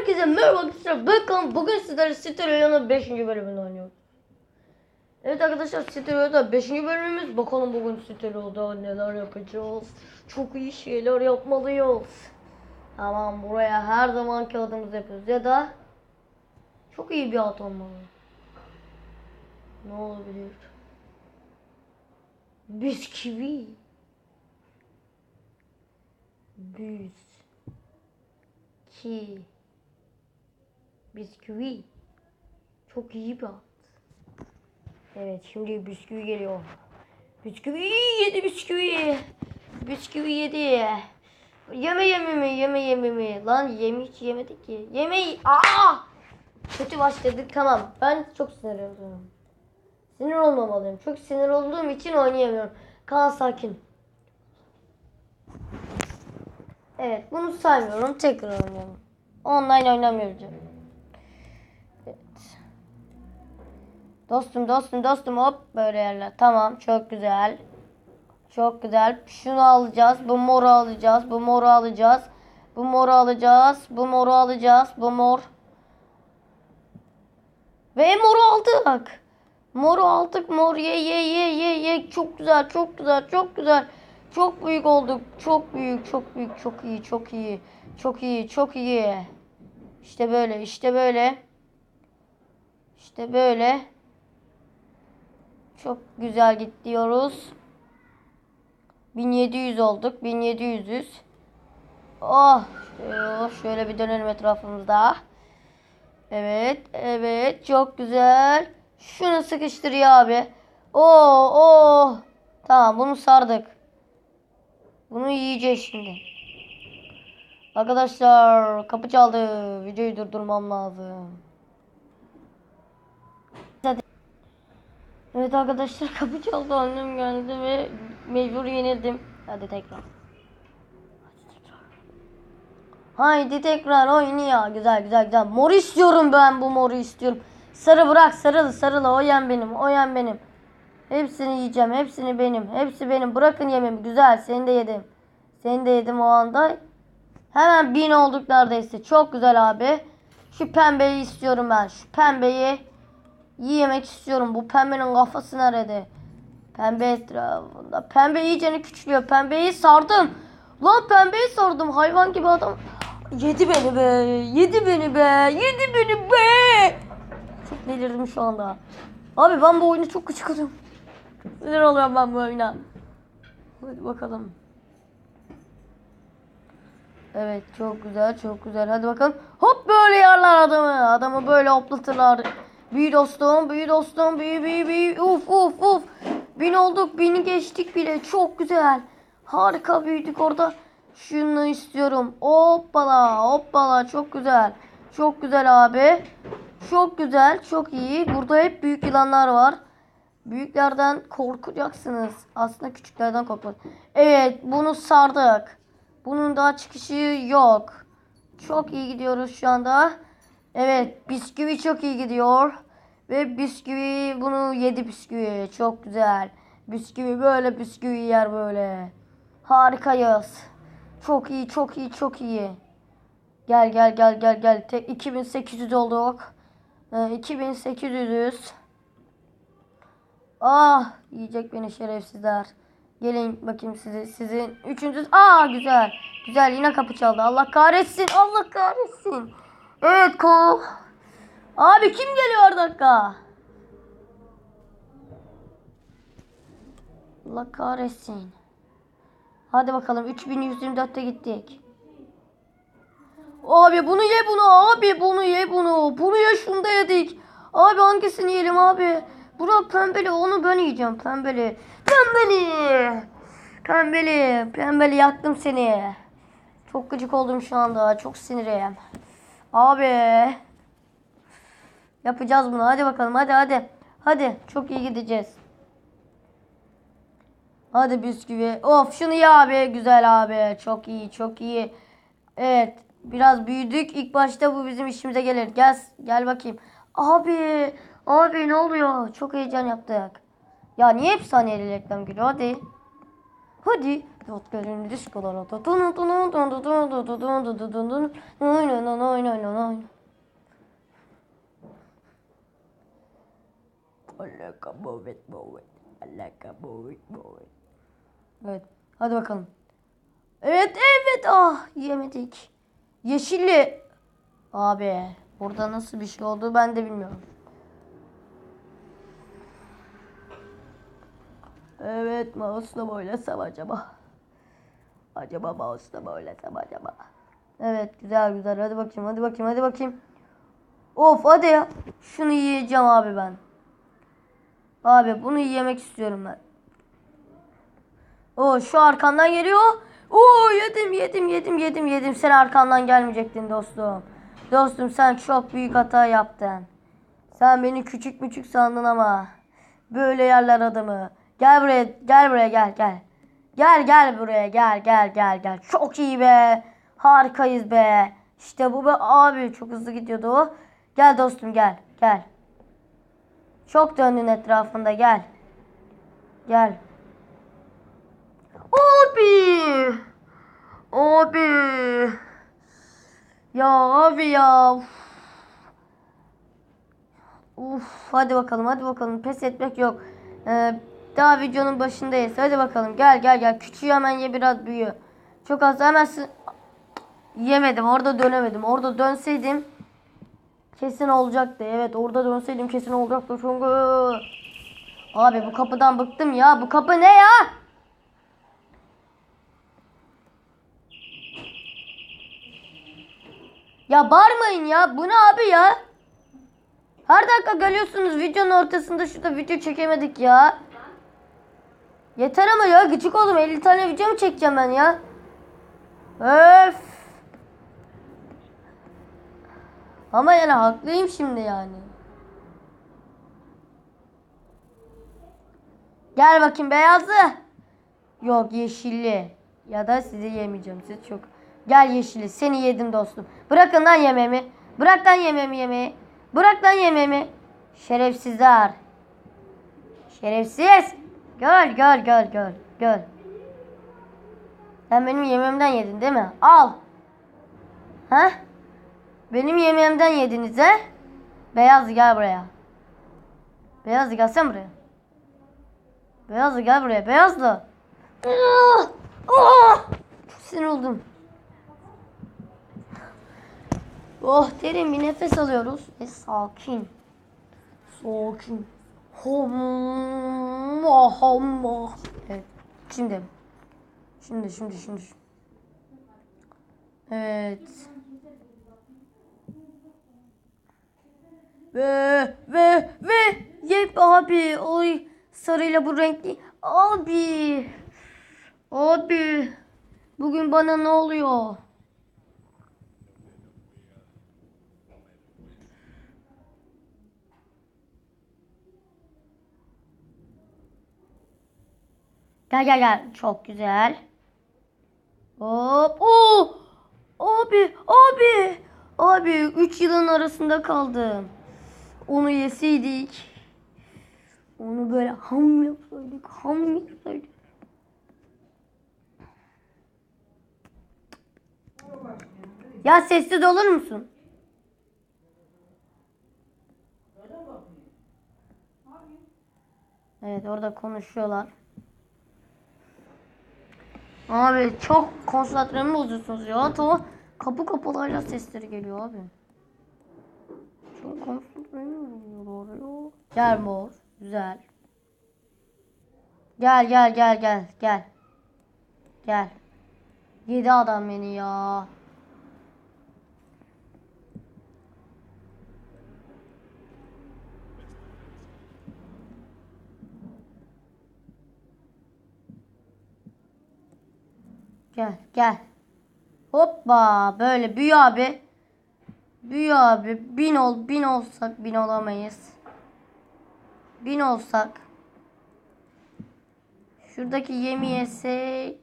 Herkese merhaba arkadaşlar. Bakın bugün sizlere Stereo'nun 5. bölümünü oynuyoruz. Evet arkadaşlar Stereo'da 5. bölümümüz. Bakalım bugün Stereo'da neler yapacağız. Çok iyi şeyler yapmalıyız. Tamam buraya her zaman kağıdımızı yapıyoruz. Ya da çok iyi bir at olmalı. Ne olabilir? Bisküvi. Büz. Ki. Bisküvi. Çok iyi bir at. Evet şimdi bisküvi geliyor. Bisküvi yedi bisküvi. Bisküvi yedi. Yeme yeme mi yeme yeme mi. Lan yemi hiç yemedik ki. Yemeği. Aa! Kötü başladık tamam. Ben çok sinir oldum. Sinir olmamalıyım. Çok sinir olduğum için oynayamıyorum. Kaan sakin. Evet bunu saymıyorum. Tekrar oynayalım. Online oynamıyoruz. Dostum dostum dostum hop böyle yerler. Tamam çok güzel. Çok güzel. Şunu alacağız. Bu moru alacağız. Bu moru alacağız. Bu moru alacağız. Bu moru alacağız. Bu mor. Ve moru aldık. Moru aldık. Mor ye ye ye ye ye. Çok güzel. Çok güzel. Çok güzel. Çok büyük olduk. Çok büyük. Çok büyük. Çok iyi. Çok iyi. Çok iyi. Çok iyi. İşte böyle. işte böyle. İşte böyle. Çok güzel gidiyoruz. 1700 olduk. 1700'üz. Oh. şöyle- bir dönelim etrafımızda. Evet. Evet. Çok güzel. Şunu sıkıştırıyor abi. Oo, oo. Tamam bunu sardık. Bunu yiyeceğiz şimdi. Arkadaşlar kapı çaldı. Videoyu durdurmam lazım. Hadi. Evet arkadaşlar kapı çaldı. Annem geldi ve mecbur yenildim. Hadi tekrar. Haydi tekrar oynuyor. Güzel güzel güzel. Mor istiyorum ben bu moru istiyorum. Sarı bırak sarılı sarılı. O yen benim. O yen benim. Hepsini yiyeceğim. Hepsini benim. Hepsi benim. Bırakın yememi. Güzel. Seni de yedim. Seni de yedim o anda. Hemen bin olduk neredeyse. Çok güzel abi. Şu pembeyi istiyorum ben. Şu pembeyi yemek istiyorum. Bu pembenin kafası nerede? Pembe etrafında. Pembe iyicene küçülüyor. Pembeyi sardım. Lan pembeyi sardım. Hayvan gibi adam. Yedi beni be. Yedi beni be. Yedi beni be. Çok delirdim şu anda. Abi ben bu oyunu çok kıçkırım. Sinir oluyorum ben bu oyuna. Hadi bakalım. Evet çok güzel çok güzel. Hadi bakalım. Hop böyle yerler adamı. Adamı böyle hoplatırlar. Büyü dostum, büyü dostum, büyü büyü büyü. Uf uf uf. Bin olduk, bini geçtik bile. Çok güzel. Harika büyüdük orada. Şunu istiyorum. Hoppala, hoppala. Çok güzel. Çok güzel abi. Çok güzel, çok iyi. Burada hep büyük yılanlar var. Büyüklerden korkacaksınız. Aslında küçüklerden korkmak. Evet, bunu sardık. Bunun daha çıkışı yok. Çok iyi gidiyoruz şu anda. Evet, bisküvi çok iyi gidiyor. Ve bisküvi bunu yedi bisküvi. Çok güzel. Bisküvi böyle bisküvi yer böyle. Harikayız. Çok iyi, çok iyi, çok iyi. Gel gel gel gel gel. Tek 2800 olduk. Ee, 2800'üz. Ah yiyecek beni şerefsizler. Gelin bakayım sizi sizin üçüncü. Aa güzel. Güzel yine kapı çaldı. Allah kahretsin. Allah kahretsin. Evet ko. Abi kim geliyor dakika? Allah kahretsin. Hadi bakalım 3124'te gittik. Abi bunu ye bunu abi bunu ye bunu. Bunu ye şunu da yedik. Abi hangisini yiyelim abi? Burak pembeli onu ben yiyeceğim pembeli. Pembeli. Pembeli. Pembeli yaktım seni. Çok gıcık oldum şu anda. Çok sinirim. Abi. Yapacağız bunu. Hadi bakalım hadi hadi. Hadi çok iyi gideceğiz. Hadi bisküvi. Of şunu ye abi. Güzel abi. Çok iyi çok iyi. Evet. Biraz büyüdük. İlk başta bu bizim işimize gelir. Gel gel bakayım. Abi. Abi ne oluyor? Çok heyecan yaptık. Ya niye hep saniyeli reklam geliyor? Hadi. Hadi. Bovet. Alaka bovet bovet. Evet. Hadi bakalım. Evet evet ah yemedik. Yeşilli. Abi burada nasıl bir şey oldu ben de bilmiyorum. Evet mouse'la mı oynasam acaba? Acaba mouse'la mı oynasam acaba? Evet güzel güzel hadi bakayım hadi bakayım hadi bakayım. Of hadi ya. Şunu yiyeceğim abi ben. Abi bunu yemek istiyorum ben. O şu arkandan geliyor. Oo yedim yedim yedim yedim yedim. Sen arkandan gelmeyecektin dostum. Dostum sen çok büyük hata yaptın. Sen beni küçük müçük sandın ama. Böyle yerler adamı. Gel buraya gel buraya gel gel. Gel gel buraya gel gel gel gel. Çok iyi be. Harikayız be. İşte bu be abi çok hızlı gidiyordu o. Gel dostum gel gel. Çok döndün etrafında gel. Gel. Abi. Abi. Ya abi ya. Uf. Hadi bakalım hadi bakalım pes etmek yok. Ee, daha videonun başındayız. Hadi bakalım gel gel gel. Küçüğü hemen ye biraz büyüğü. Çok az hemen yemedim orada dönemedim. Orada dönseydim kesin olacaktı. Evet orada dönseydim kesin olacaktı. Çünkü abi bu kapıdan bıktım ya. Bu kapı ne ya? Ya bağırmayın ya. Bu ne abi ya? Her dakika geliyorsunuz videonun ortasında şurada video çekemedik ya. Yeter ama ya gıcık oldum 50 tane video mu çekeceğim ben ya? Öf. Ama yani haklıyım şimdi yani. Gel bakayım beyazlı. Yok yeşilli. Ya da sizi yemeyeceğim. Siz çok. Gel yeşilli. Seni yedim dostum. Bırakın lan yemeğimi. Bırak lan yemeğimi yemeği. Bırak lan yemeğimi. Şerefsizler. Şerefsiz. Gel gel gel gel. Gel. Sen benim yemeğimden yedin değil mi? Al. Ha? Benim yemeğimden yediniz he? Beyaz gel buraya. Beyazlı gelsene buraya. Beyazlı gel buraya. Beyazlı. Ah! Ah! Çok sinir oldum. Oh derin bir nefes alıyoruz ve sakin. Sakin. Homma homma. Evet. Şimdi. Şimdi şimdi şimdi. Evet. Ve ve ve yep abi oy sarıyla bu renkli abi abi bugün bana ne oluyor? Gel gel gel çok güzel. Hop oo abi abi abi 3 yılın arasında kaldım. Onu yeseydik. Onu böyle ham yapsaydık. Ham yapsaydık. Ya sessiz olur musun? Evet orada konuşuyorlar. Abi çok konsantremi bozuyorsunuz ya. Tamam. Kapı kapılarla sesleri geliyor abi. Çok konsantremi bozuyorlar ya. Gel mor. Güzel. Gel gel gel gel gel. Gel. Yedi adam beni ya. Gel gel. Hoppa böyle büyü abi. Büyü abi. Bin ol bin olsak bin olamayız. Bin olsak. Şuradaki yemi yesek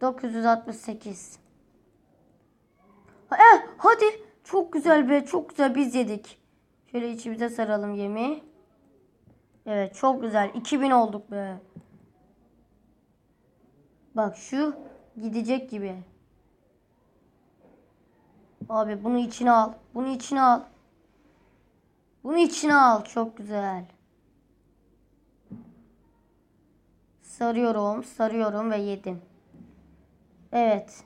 968. Ha, eh, hadi. Çok güzel be. Çok güzel biz yedik. Şöyle içimize saralım yemi. Evet çok güzel. 2000 olduk be. Bak şu gidecek gibi. Abi bunu içine al. Bunu içine al. Bunu içine al. Çok güzel. Sarıyorum, sarıyorum ve yedim. Evet.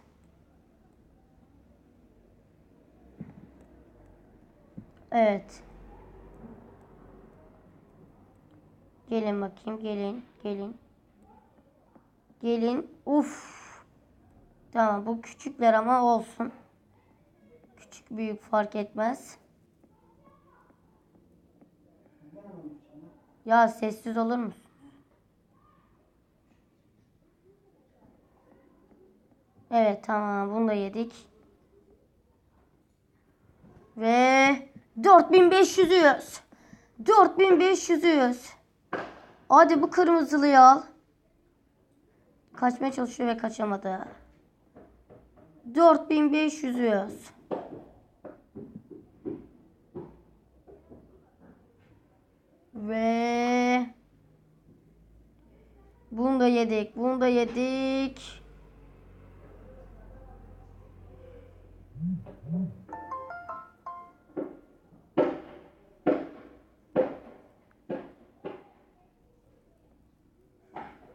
Evet. Gelin bakayım, gelin, gelin. Gelin. Uf. Tamam bu küçükler ama olsun. Küçük büyük fark etmez. Ya sessiz olur musun? Evet tamam bunu da yedik. Ve 4500'üyüz. 4500'üyüz. Hadi bu kırmızılıyı al. Kaçmaya çalışıyor ve kaçamadı. 4500'üyüz. Ve bunu da yedik. Bunu da yedik.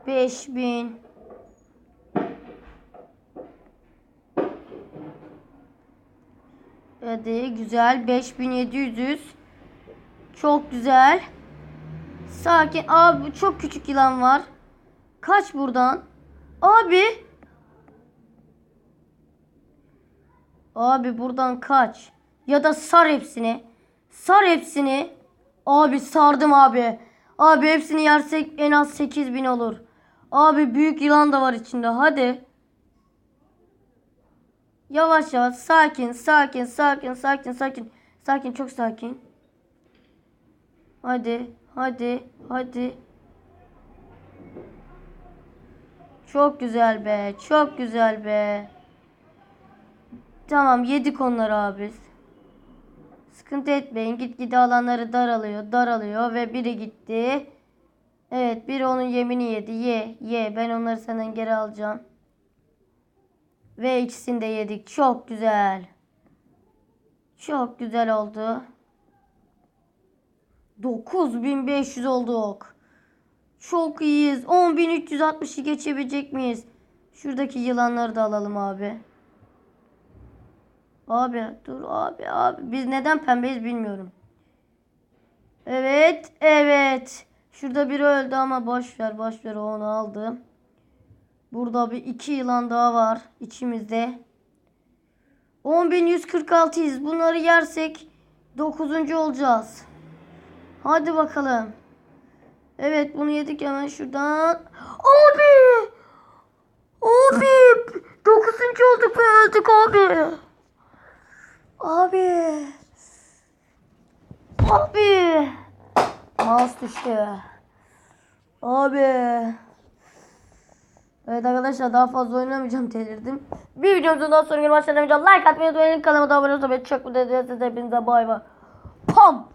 Beş bin. Hadi güzel 5700 Çok güzel. Sakin. Abi çok küçük yılan var. Kaç buradan. Abi. Abi buradan kaç. Ya da sar hepsini. Sar hepsini. Abi sardım abi. Abi hepsini yersek en az 8000 olur. Abi büyük yılan da var içinde. Hadi. Yavaş yavaş sakin sakin sakin sakin sakin. Sakin çok sakin. Hadi hadi hadi. Çok güzel be çok güzel be. Tamam yedik onları abi. Sıkıntı etmeyin. Gitgide alanları daralıyor daralıyor ve biri gitti. Evet biri onun yemini yedi. Ye ye ben onları senden geri alacağım. Ve ikisini de yedik. Çok güzel. Çok güzel oldu. 9500 olduk. Çok iyiyiz. 10360'ı geçebilecek miyiz? Şuradaki yılanları da alalım abi. Abi dur abi abi. Biz neden pembeyiz bilmiyorum. Evet evet. Şurada biri öldü ama boş ver onu aldım. Burada bir iki yılan daha var içimizde. 10.146'yız. Bunları yersek 9. olacağız. Hadi bakalım. Evet bunu yedik hemen şuradan. Abi! Abi! 9. olduk ve öldük abi. Abi. Abi. Mouse düştü. Abi. Evet arkadaşlar daha fazla oynamayacağım delirdim. Bir videomuzun daha sonra üzere. Like atmayı unutmayın. Kanalıma da abone olmayı çok mutlu ediyorsunuz. Hepinize bay bay. Pam.